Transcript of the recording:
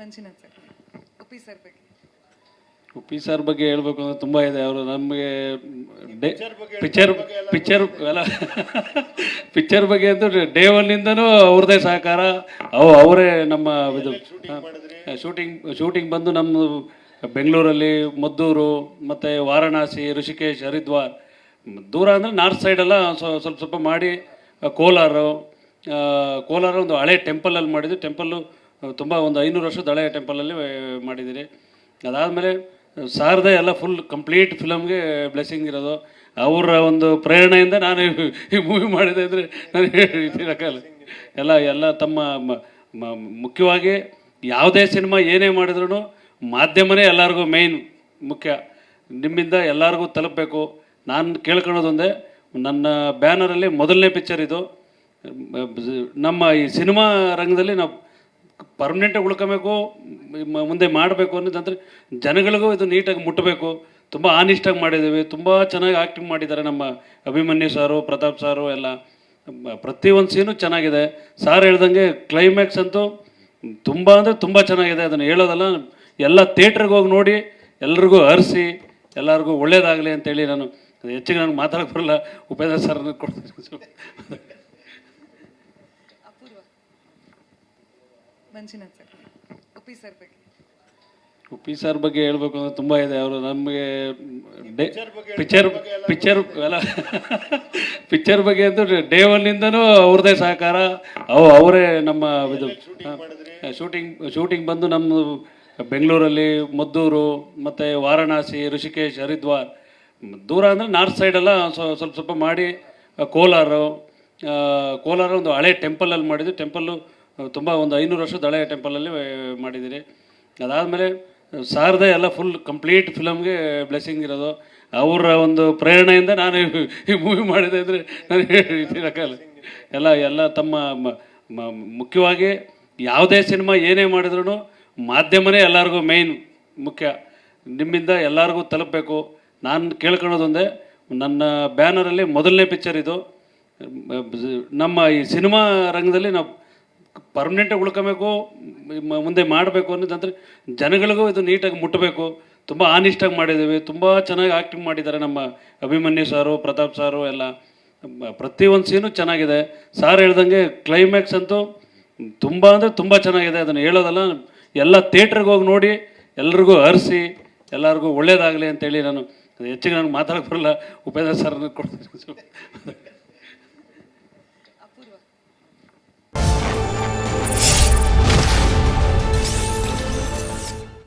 Manjunath sir Uppi sir ಬಗ್ಗೆ. Uppi sir ಬಗ್ಗೆ ಹೇಳ್ಬೇಕು ಅಂದ್ರೆ ತುಂಬ ಇದೆ. ಅವರು ನಮಗೆ ಡೇ ಪಿಕ್ಚರ್ ಪಿಕ್ಚರ್ ಅಲ್ಲ. ಪಿಕ್ಚರ್ ಬಗ್ಗೆ ಅಂದ್ರೆ ಡೇ ಒನ್ನಿಂದನೂ ಅವ್ರದ್ದೇ ಸಹಕಾರ. ಅವು ಅವರೇ ನಮ್ಮ ಇದು ಶೂಟಿಂಗ್ ಶೂಟಿಂಗ್ ಬಂದು ನಮ್ಮ ಬೆಂಗಳೂರಲ್ಲಿ ಮದ್ದೂರು ಮತ್ತು ವಾರಣಾಸಿ ಋಷಿಕೇಶ್ ಹರಿದ್ವಾರ್. ದೂರ ಅಂದರೆ ನಾರ್ತ್ ಸೈಡೆಲ್ಲ ಎಲ್ಲ ಸ್ವಲ್ಪ ಸ್ವಲ್ಪ ಮಾಡಿ ಕೋಲಾರು ಕೋಲಾರ ಕೋಲಾರ ಒಂದು ಹಳೆ ಟೆಂಪಲಲ್ಲಿ ಮಾಡಿದ್ದು. ಟೆಂಪಲ್ಲು ತುಂಬ ಒಂದು ಐನೂರು ವರ್ಷದ ದಳೆಯ ಟೆಂಪಲಲ್ಲಿ ಮಾಡಿದ್ದೀರಿ. ಅದಾದಮೇಲೆ ಸಾರದ ಎಲ್ಲ ಫುಲ್ ಕಂಪ್ಲೀಟ್ ಫಿಲಮ್ಗೆ ಬ್ಲೆಸ್ಸಿಂಗ್ ಇರೋದು. ಅವರ ಒಂದು ಪ್ರೇರಣೆಯಿಂದ ನಾನು ಈ- ಮೂವಿ ಮಾಡಿದೆ ಅಂದರೆ ನಾನು ಎಲ್ಲ ಎಲ್ಲ ತಮ್ಮ ಮುಖ್ಯವಾಗಿ ಯಾವುದೇ ಸಿನಿಮಾ ಏನೇ ಮಾಡಿದ್ರು ಮಾಧ್ಯಮನೇ ಎಲ್ಲರಿಗೂ ಮೇಯ್ನ್ ಮುಖ್ಯ. ನಿಮ್ಮಿಂದ ಎಲ್ಲರಿಗೂ ತಲುಪಬೇಕು. ನಾನು ಕೇಳ್ಕೊಳೋದೊಂದೇ ನನ್ನ ಬ್ಯಾನರಲ್ಲಿ ಮೊದಲನೇ ಪಿಕ್ಚರ್ ಇದು. ನಮ್ಮ ಈ ಸಿನಿಮಾ ರಂಗದಲ್ಲಿ ನಾವು ಪರ್ಮನೆಂಟಾಗಿ ಉಳ್ಕೋಬೇಕು ಮುಂದೆ ಮಾಡಬೇಕು ಅನ್ನೋದಂದ್ರೆ ಜನಗಳಿಗೂ ಇದು ನೀಟಾಗಿ ಮುಟ್ಟಬೇಕು ತುಂಬ ಆನಿಷ್ಟಾಗಿ ಮಾಡಿದ್ದೀವಿ. ತುಂಬ ಚೆನ್ನಾಗಿ ಆ್ಯಕ್ಟಿಂಗ್ ಮಾಡಿದ್ದಾರೆ ನಮ್ಮ ಅಭಿಮನ್ಯು ಸಾರು, ಪ್ರತಾಪ್ ಸಾರು ಎಲ್ಲ. ಪ್ರತಿಯೊಂದು ಸೀನು ಚೆನ್ನಾಗಿದೆ. ಸಾರ್ ಹೇಳ್ದಂಗೆ ಕ್ಲೈಮ್ಯಾಕ್ಸ್ ಅಂತೂ ತುಂಬ ಅಂದರೆ ತುಂಬ ಚೆನ್ನಾಗಿದೆ. ಅದನ್ನು ಹೇಳೋದಲ್ಲ, ಎಲ್ಲ ಥಿಯೇಟ್ರಿಗೆ ಹೋಗಿ ನೋಡಿ, ಎಲ್ರಿಗೂ ಹರಿಸಿ, ಎಲ್ಲರಿಗೂ ಒಳ್ಳೇದಾಗಲಿ ಅಂತೇಳಿ ನಾನು ಹೆಚ್ಚಿಗೆ ನನಗೆ ಮಾತಾಡಕ್ಕೆ ಬರಲ್ಲ. ಉಪೇಂದ್ರ ಸರ್ ಕೊಡ್ತೀನಿ. ಮಂಜುನಾಥ್ ಸರ್. ಉಪ್ಪಿ ಸರ್ ಬಗ್ಗೆ. ಉಪ್ಪಿ ಸರ್ ಬಗ್ಗೆ ಹೇಳ್ಬೇಕು ಅಂದ್ರೆ ತುಂಬ ಇದೆ. ಅವರು ನಮಗೆ ಡೇ ಪಿಕ್ಚರ್ ಪಿಕ್ಚರ್ ಎಲ್ಲ ಪಿಕ್ಚರ್ ಬಗ್ಗೆ ಅಂತೂ ಡೇ ಒನ್ನಿಂದನೂ ಅವ್ರದ್ದೇ ಸಹಕಾರ. ಅವು ಅವರೇ ನಮ್ಮ ಇದು ಶೂಟಿಂಗ್ ಶೂಟಿಂಗ್ ಬಂದು ನಮ್ಮ ಬೆಂಗಳೂರಲ್ಲಿ ಮದ್ದೂರು ಮತ್ತು ವಾರಣಾಸಿ ಋಷಿಕೇಶ್ ಹರಿದ್ವಾರ್. ದೂರ ಅಂದರೆ ನಾರ್ತ್ ಸೈಡೆಲ್ಲ ಎಲ್ಲ ಸ್ವಲ್ಪ ಸ್ವಲ್ಪ ಮಾಡಿ ಕೋಲಾರು ಕೋಲಾರ ಕೋಲಾರ ಒಂದು ಹಳೆ ಟೆಂಪಲಲ್ಲಿ ಮಾಡಿದ್ದು. ಟೆಂಪಲ್ಲು ತುಂಬ ಒಂದು ಐನೂರು ವರ್ಷದ ದಳೆಯ ಟೆಂಪಲಲ್ಲಿ ಮಾಡಿದ್ದೀರಿ. ಅದಾದಮೇಲೆ ಸಾರದ ಎಲ್ಲ ಫುಲ್ ಕಂಪ್ಲೀಟ್ ಫಿಲಮ್ಗೆ ಬ್ಲೆಸ್ಸಿಂಗ್ ಇರೋದು. ಅವರ ಒಂದು ಪ್ರೇರಣೆಯಿಂದ ನಾನು ಈ- ಮೂವಿ ಮಾಡಿದೆ ಅಂದರೆ ನಾನು ಹೇಳಕ್ಕಾಗಲ್ಲ ಎಲ್ಲ ಎಲ್ಲ ತಮ್ಮ ಮುಖ್ಯವಾಗಿ ಯಾವುದೇ ಸಿನಿಮಾ ಏನೇ ಮಾಡಿದ್ರು ಮಾಧ್ಯಮನೇ ಎಲ್ಲರಿಗೂ ಮೇಯ್ನ್ ಮುಖ್ಯ. ನಿಮ್ಮಿಂದ ಎಲ್ಲರಿಗೂ ತಲುಪಬೇಕು. ನಾನು ಕೇಳ್ಕೊಳ್ಳೋದೊಂದೇ, ನನ್ನ ಬ್ಯಾನರಲ್ಲಿ ಮೊದಲನೇ ಪಿಕ್ಚರ್ ಇದು. ನಮ್ಮ ಈ ಸಿನಿಮಾ ರಂಗದಲ್ಲಿ ನಾವು ಪರ್ಮನೆಂಟಾಗಿ ಉಳ್ಕೋಬೇಕು ಮುಂದೆ ಮಾಡಬೇಕು ಅನ್ನೋದಂದ್ರೆ ಜನಗಳಿಗೂ ಇದು ನೀಟಾಗಿ ಮುಟ್ಟಬೇಕು ತುಂಬ ಆನಿಸ್ಟಾಗಿ ಮಾಡಿದ್ದೀವಿ. ತುಂಬ ಚೆನ್ನಾಗಿ ಆ್ಯಕ್ಟಿಂಗ್ ಮಾಡಿದ್ದಾರೆ ನಮ್ಮ ಅಭಿಮನ್ಯು ಸಾರು, ಪ್ರತಾಪ್ ಸಾರು ಎಲ್ಲ. ಪ್ರತಿ ಪ್ರತಿಯೊಂದು ಸೀನು ಚೆನ್ನಾಗಿದೆ. ಸಾರ್ ಹೇಳ್ದಂಗೆ ಕ್ಲೈಮ್ಯಾಕ್ಸ್ ಅಂತೂ ತುಂಬ ಅಂದರೆ ತುಂಬ ಚೆನ್ನಾಗಿದೆ. ಅದನ್ನು ಹೇಳೋದಲ್ಲ, ಎಲ್ಲ ಥಿಯೇಟ್ರಿಗೆ ಹೋಗಿ ನೋಡಿ, ಎಲ್ರಿಗೂ ಹರಿಸಿ, ಎಲ್ಲರಿಗೂ ಒಳ್ಳೇದಾಗಲಿ ಅಂತೇಳಿ ನಾನು ಹೆಚ್ಚಿಗೆ ನನಗೆ ಮಾತಾಡಕ್ಕೆ ಬರಲ್ಲ. ಉಪೇಂದ್ರ ಸರ್ ಕೊಡ್ತೀನಿ.